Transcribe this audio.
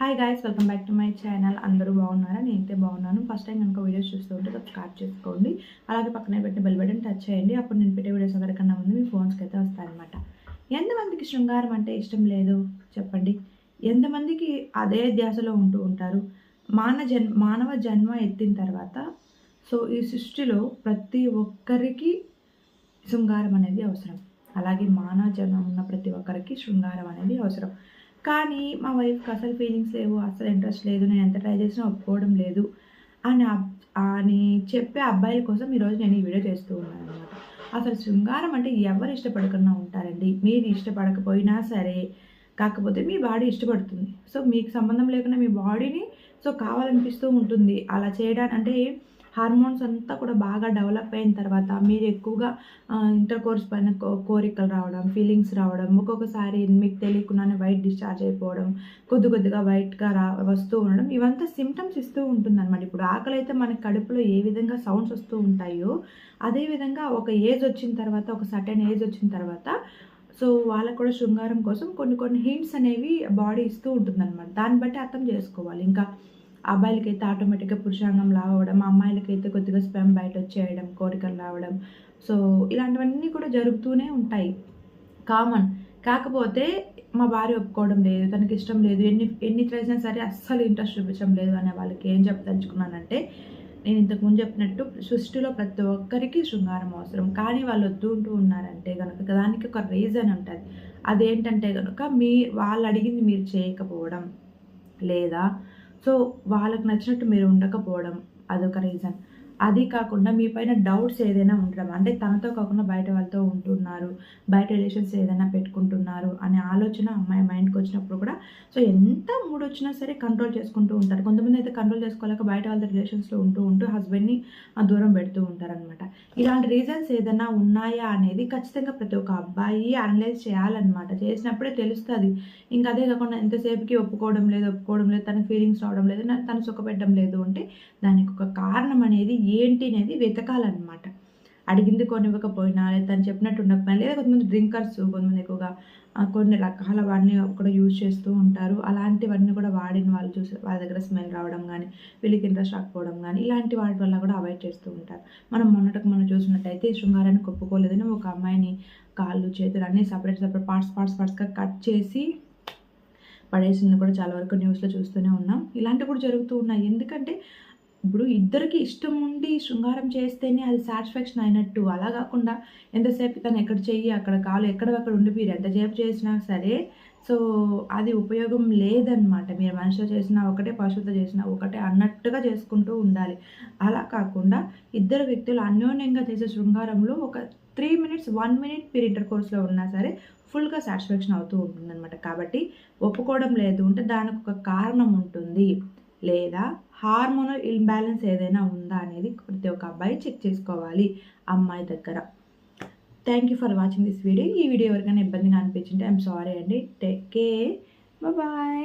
Hi guys welcome back to my channel అందరూ బాగున్నారా? నేనైతే బాగున్నాను. ఫస్ట్ టైం కనుక వీడియోస్ చూస్తూ ఉంటే సబ్స్క్రైబ్ చేసుకోండి. అలాగే పక్కనే పెట్టిన బెల్ బటన్ టచ్ చేయండి. అప్పుడు నేను పెట్టే వీడియోస్ ఎవరికన్నా ముందు మీ ఫోన్స్కి అయితే వస్తాయన్నమాట. ఎంతమందికి శృంగారం అంటే ఇష్టం లేదు? చెప్పండి. ఎంతమందికి అదే ధ్యాసలో ఉంటూ ఉంటారు? మానవ జన్ మానవ జన్మ ఎత్తిన తర్వాత సో ఈ సృష్టిలో ప్రతి ఒక్కరికి శృంగారం అనేది అవసరం. అలాగే మానవ జన్మ ఉన్న ప్రతి ఒక్కరికి శృంగారం అనేది అవసరం. కానీ మా వైఫ్కి అసలు ఫీలింగ్స్ లేవు అసలు ఇంట్రెస్ట్ లేదు నేను ఎంత ట్రై చేసినా ఒప్పుకోవడం లేదు అని అని చెప్పే అబ్బాయిల కోసం ఈరోజు నేను ఈ వీడియో చేస్తూ ఉన్నాను అనమాట అసలు శృంగారం అంటే ఎవరు ఇష్టపడకుండా ఉంటారండి? మీరు ఇష్టపడకపోయినా సరే కాకపోతే మీ బాడీ ఇష్టపడుతుంది. సో మీకు సంబంధం లేకుండా మీ బాడీని సో కావాలనిపిస్తూ ఉంటుంది. అలా చేయడానికి అంటే హార్మోన్స్ అంతా కూడా బాగా డెవలప్ అయిన తర్వాత మీరు ఎక్కువగా ఇంటర్ కోర్స్ పైన కోరికలు రావడం ఫీలింగ్స్ రావడం ఒక్కొక్కసారి మీకు తెలియకుండానే వైట్ డిశ్చార్జ్ అయిపోవడం కొద్ది కొద్దిగా వైట్గా రా వస్తూ ఉండడం ఇవంతా సిమ్టమ్స్ ఇస్తూ ఉంటుందన్నమాట. ఇప్పుడు ఆకలి అయితే మన కడుపులో ఏ విధంగా సౌండ్స్ వస్తూ ఉంటాయో అదేవిధంగా ఒక ఏజ్ వచ్చిన తర్వాత ఒక సర్టెన్ ఏజ్ వచ్చిన తర్వాత సో వాళ్ళకు కూడా శృంగారం కోసం కొన్ని కొన్ని హింట్స్ అనేవి బాడీ ఇస్తూ ఉంటుందన్నమాట. దాన్ని బట్టి అర్థం చేసుకోవాలి. ఇంకా అబ్బాయిలకైతే ఆటోమేటిక్గా పురుషాంగం లావడం అమ్మాయిలకైతే కొద్దిగా స్పెమ్ బయట వచ్చేయడం కోరికలు రావడం. సో ఇలాంటివన్నీ కూడా జరుగుతూనే ఉంటాయి. కామన్ కాకపోతే మా భార్య ఒప్పుకోవడం లేదు తనకి ఇష్టం లేదు ఎన్ని ఎన్ని చేసినా సరే అస్సలు ఇంట్రెస్ట్ చూపించడం లేదు అనే వాళ్ళకి ఏం చెప్పదలుచుకున్నానంటే నేను ఇంతకుముందు చెప్పినట్టు సృష్టిలో ప్రతి ఒక్కరికి శృంగారం అవసరం. కానీ వాళ్ళు వద్దు ఉంటూ ఉన్నారంటే కనుక దానికి ఒక రీజన్ ఉంటుంది. అదేంటంటే కనుక మీ వాళ్ళు అడిగింది మీరు చేయకపోవడం లేదా సో వాళ్ళకి నచ్చినట్టు మీరు ఉండకపోవడం అదొక రీజన్ అది కాకుండా మీ పైన డౌట్స్ ఏదైనా ఉండడం అంటే తనతో కాకుండా బయట వాళ్ళతో ఉంటున్నారు బయట రిలేషన్స్ ఏదైనా పెట్టుకుంటున్నారు అనే ఆలోచన అమ్మాయి మైండ్కి వచ్చినప్పుడు కూడా సో ఎంత మూడు వచ్చినా సరే కంట్రోల్ చేసుకుంటూ ఉంటారు. కొంతమంది అయితే కంట్రోల్ చేసుకోలేక బయట వాళ్ళ రిలేషన్స్లో ఉంటూ ఉంటూ హస్బెండ్ని దూరం పెడుతూ ఉంటారనమాట ఇలాంటి రీజన్స్ ఏదైనా ఉన్నాయా అనేది ఖచ్చితంగా ప్రతి ఒక్క అబ్బాయి అనలైజ్ చేయాలన్నమాట. చేసినప్పుడే తెలుస్తుంది. ఇంకా అదే కాకుండా ఎంతసేపుకి ఒప్పుకోవడం లేదు ఒప్పుకోవడం లేదు తన ఫీలింగ్స్ రావడం లేదు తను సుఖపెట్టడం లేదు అంటే దానికి ఒక కారణం అనేది ఏంటి అనేది వెతకాలన్నమాట. అడిగింది కొనివ్వకపోయినా లేదా తను చెప్పినట్టు ఉండకపోయినా లేదా కొంతమంది డ్రింకర్స్ కొంతమంది ఎక్కువగా కొన్ని రకాల వాడిని కూడా యూజ్ చేస్తూ ఉంటారు. అలాంటివన్నీ కూడా వాడిన వాళ్ళు చూసి వాళ్ళ దగ్గర స్మెల్ రావడం కానీ వీళ్ళకి ఇంట్రెస్ట్ రాకపోవడం కానీ ఇలాంటి వాటి వల్ల కూడా అవాయిడ్ చేస్తూ ఉంటారు. మనం మొన్నటికి మనం చూసినట్టయితే శృంగారాన్ని కొప్పుకోలేదని ఒక అమ్మాయిని కాళ్ళు చేతులు అన్నీ సపరేట్ సపరేట్ పార్ట్స్ పార్ట్స్ పార్ట్స్గా కట్ చేసి పడేసింది కూడా చాలా వరకు న్యూస్లో చూస్తూనే ఉన్నాం. ఇలాంటివి కూడా జరుగుతూ ఉన్నాయి. ఎందుకంటే ఇప్పుడు ఇద్దరికి ఇష్టం ఉండి శృంగారం చేస్తేనే అది సాటిస్ఫాక్షన్ అయినట్టు. అలా కాకుండా ఎంతసేపు తను ఎక్కడ చెయ్యి అక్కడ కాలు ఎక్కడ అక్కడ ఉండిపోయి ఎంతసేపు చేసినా సరే. సో అది ఉపయోగం లేదనమాట మీరు మనిషితో చేసినా ఒకటే పశువుతో చేసినా ఒకటే అన్నట్టుగా చేసుకుంటూ ఉండాలి. అలా కాకుండా ఇద్దరు వ్యక్తులు అన్యోన్యంగా చేసే శృంగారంలో ఒక త్రీ మినిట్స్ వన్ మినిట్ మీరు ఇంటర్ కోర్స్లో ఉన్నా సరే ఫుల్గా సాటిస్ఫాక్షన్ అవుతూ ఉంటుందన్నమాట. కాబట్టి ఒప్పుకోవడం లేదు అంటే దానికి ఒక కారణం ఉంటుంది. లేదా హార్మోనల్ ఇంబ్యాలెన్స్ ఏదైనా ఉందా అనేది ప్రతి ఒక్క అబ్బాయి చెక్ చేసుకోవాలి అమ్మాయి దగ్గర. Thank you for watching this video ఈ వీడియో ఎవరికైనా ఇబ్బందిగా అనిపించింటే ఐఎమ్ సారీ అండి. Take care bye